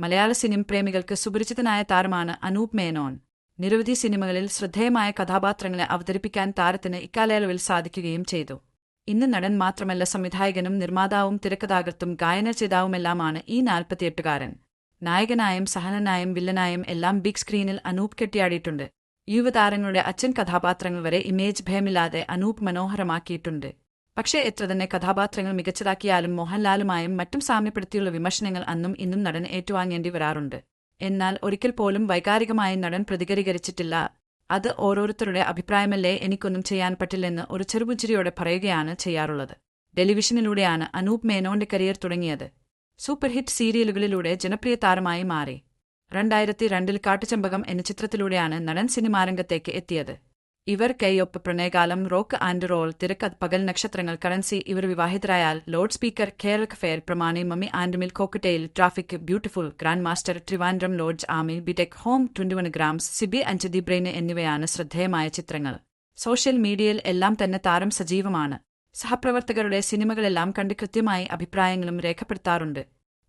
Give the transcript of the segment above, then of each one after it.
മലയാള cinema പ്രേമികൾക്ക് സുപരിചിതനായ താരമാണ് അനൂപ് മേനോൻ. നിരവധി സിനിമകളിൽ ശ്രദ്ധേയമായ കഥാപാത്രങ്ങളെ അവതരിപ്പിക്കാൻ താരത്തിന് ഇക്കാലയളവിൽ സാധിക്കുകയും ചെയ്തു. ഇന്ന് നടൻ മാത്രമല്ല സംവിധായകനും നിർമ്മാതാവും തിരക്കഥാകൃത്തും ഗായനരചയിതാവുമെല്ലാമാണ് ഈ നാൽപ്പത്തിയെട്ടുകാരൻ. നായകനായും സഹനനായും വില്ലനായും എല്ലാം ബിഗ് സ്ക്രീനിൽ അനൂപ് കെട്ടിയാടിയിട്ടുണ്ട്. യുവതാരങ്ങളുടെ അച്ഛൻ കഥാപാത്രങ്ങൾ വരെ ഇമേജ് ഭയമില്ലാതെ അനൂപ് മനോഹരമാക്കിയിട്ടുണ്ട്. പക്ഷേ എത്ര തന്നെ കഥാപാത്രങ്ങൾ മികച്ചതാക്കിയാലും മോഹൻലാലുമായും മറ്റും സാമ്യപ്പെടുത്തിയുള്ള വിമർശനങ്ങൾ അന്നും ഇന്നും നടൻ ഏറ്റുവാങ്ങേണ്ടി വരാറുണ്ട്. എന്നാൽ ഒരിക്കൽ പോലും വൈകാരികമായി നടൻ പ്രതികരികരിച്ചിട്ടില്ല അത് ഓരോരുത്തരുടെ അഭിപ്രായമല്ലേ എനിക്കൊന്നും ചെയ്യാൻ പറ്റില്ലെന്ന് ഒരു ചെറുപുചിരിയോടെ പറയുകയാണ് ചെയ്യാറുള്ളത്. ടെലിവിഷനിലൂടെയാണ് അനൂപ് മേനോന്റെ കരിയർ തുടങ്ങിയത്. സൂപ്പർ ഹിറ്റ് സീരിയലുകളിലൂടെ ജനപ്രിയ താരമായി മാറി. രണ്ടായിരത്തി രണ്ടിൽ കാട്ടുചെമ്പകം എന്ന ചിത്രത്തിലൂടെയാണ് നടൻ സിനിമാരംഗത്തേക്ക് എത്തിയത്. ഇവർ Kaiyoppu Pranayakalam rock and roll Thirakkatha Pakal Nakshatrangal currency Ivar Vivahitharayal loudspeaker Kerala fair Pramani mummy and me cocktail traffic beautiful grand master Trivandrum lodge Aami B Tech home twenty one grams CBI അഞ്ച് the brain എന്നിവയാണ് ശ്രദ്ധേയമായ ചിത്രങ്ങൾ. Social മീഡിയയിൽ എല്ലാം തന്നെ താരം സജീവമാണ്. സഹപ്രവർത്തകരുടെ സിനിമകളെല്ലാം കണ്ട് കൃത്യമായി അഭിപ്രായങ്ങളും രേഖപ്പെടുത്താറുണ്ട്.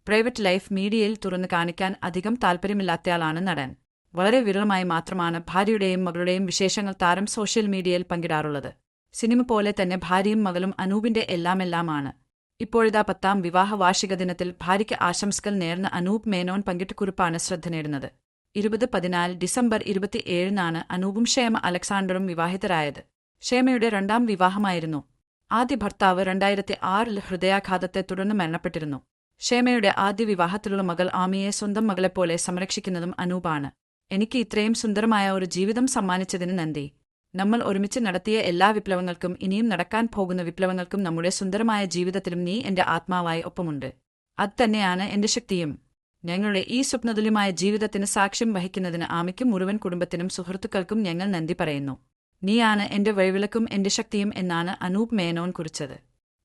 പ്രൈവറ്റ് ലൈഫ് മീഡിയയിൽ തുറന്നു കാണിക്കാൻ അധികം താൽപ്പര്യമില്ലാത്തയാളാണ് നടൻ. വളരെ വിരളമായി മാത്രമാണ് ഭാര്യയുടെയും മകളുടെയും വിശേഷങ്ങൾ താരം സോഷ്യൽ മീഡിയയിൽ പങ്കിടാറുള്ളത്. സിനിമ പോലെ തന്നെ ഭാര്യയും മകളും അനൂപിന്റെ എല്ലാമെല്ലാമാണ്. ഇപ്പോഴിതാ പത്താം വിവാഹ വാർഷിക ദിനത്തിൽ ഭാര്യയ്ക്ക് ആശംസകൾ നേർന്ന അനൂപ് മേനോൻ പങ്കിട്ട കുറിപ്പാണ് ശ്രദ്ധ നേടുന്നത്. ഇരുപത് പതിനാല് ഡിസംബർ ഇരുപത്തിയേഴിനാണ് അനൂപും ക്ഷേമ അലക്സാണ്ടറും വിവാഹിതരായത്. ക്ഷേമയുടെ രണ്ടാം വിവാഹമായിരുന്നു. ആദ്യ ഭർത്താവ് രണ്ടായിരത്തി ആറിൽ ഹൃദയാഘാതത്തെ തുടർന്ന് മരണപ്പെട്ടിരുന്നു. ക്ഷേമയുടെ ആദ്യ വിവാഹത്തിലുള്ള മകൾ ആമിയെ സ്വന്തം മകളെപ്പോലെ സംരക്ഷിക്കുന്നതും അനൂപാണ്. എനിക്ക് ഇത്രയും സുന്ദരമായ ഒരു ജീവിതം സമ്മാനിച്ചതിന് നന്ദി. നമ്മൾ ഒരുമിച്ച് നടത്തിയ എല്ലാ വിപ്ലവങ്ങൾക്കും ഇനിയും നടക്കാൻ പോകുന്ന വിപ്ലവങ്ങൾക്കും നമ്മുടെ സുന്ദരമായ ജീവിതത്തിലും നീ എന്റെ ആത്മാവായി ഒപ്പമുണ്ട്. അത് തന്നെയാണ് എന്റെ ശക്തിയും. ഞങ്ങളുടെ ഈ സ്വപ്നതുല്യമായ ജീവിതത്തിന് സാക്ഷ്യം വഹിക്കുന്നതിന് ആമയ്ക്കും മുഴുവൻ കുടുംബത്തിനും സുഹൃത്തുക്കൾക്കും ഞങ്ങൾ നന്ദി പറയുന്നു. നീയാണ് എന്റെ വഴിവിളക്കും എന്റെ ശക്തിയും എന്നാണ് അനൂപ് മേനോൻ കുറിച്ചത്.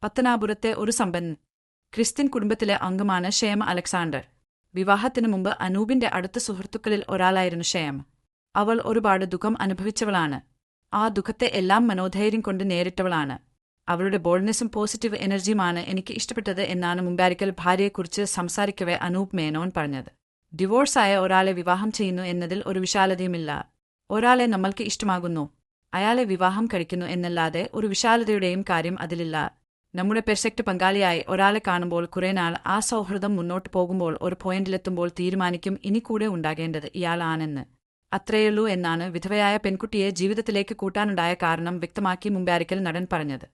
പത്തനാപുരത്തെ ഒരു സമ്പന്നൻ ക്രിസ്ത്യൻ കുടുംബത്തിലെ അംഗമാണ് ഷേമ അലക്സാണ്ടർ. വിവാഹത്തിനു മുമ്പ് അനൂപിന്റെ അടുത്ത സുഹൃത്തുക്കളിൽ ഒരാളായിരുന്നു ഷേം. അവൾ ഒരുപാട് ദുഃഖം അനുഭവിച്ചവളാണ്. ആ ദുഃഖത്തെ എല്ലാം മനോധൈര്യം കൊണ്ട് നേരിട്ടവളാണ്. അവളുടെ ബോൾഡ്നെസ്സും പോസിറ്റീവ് എനർജിയുമാണ് എനിക്ക് ഇഷ്ടപ്പെട്ടത് എന്നാണ് മുമ്പാരിക്കൽ ഭാര്യയെക്കുറിച്ച് സംസാരിക്കവേ അനൂപ് മേനോൻ പറഞ്ഞത്. ഡിവോഴ്സായ ഒരാളെ വിവാഹം ചെയ്യുന്നു എന്നതിൽ ഒരു വിശാലതയുമില്ല. ഒരാളെ നമ്മൾക്ക് ഇഷ്ടമാകുന്നു. അയാളെ വിവാഹം കഴിക്കുന്നു എന്നല്ലാതെ ഒരു വിശാലതയുടെയും കാര്യം അതിലില്ല. നമ്മുടെ പെർഫെക്റ്റ് പങ്കാളിയായി ഒരാളെ കാണുമ്പോൾ കുറെ നാൾ ആ സൗഹൃദം മുന്നോട്ട് പോകുമ്പോൾ ഒരു പോയിന്റിലെത്തുമ്പോൾ തീരുമാനിക്കും ഇനി കൂടെ ഉണ്ടാകേണ്ടത് ഇയാളാണെന്ന് അത്രയുള്ളൂ എന്നാണ് വിധവയായ പെൺകുട്ടിയെ ജീവിതത്തിലേക്ക് കൂട്ടാനുണ്ടായ കാരണം വ്യക്തമാക്കി മുമ്പാരിക്കൽ നടൻ പറഞ്ഞത്.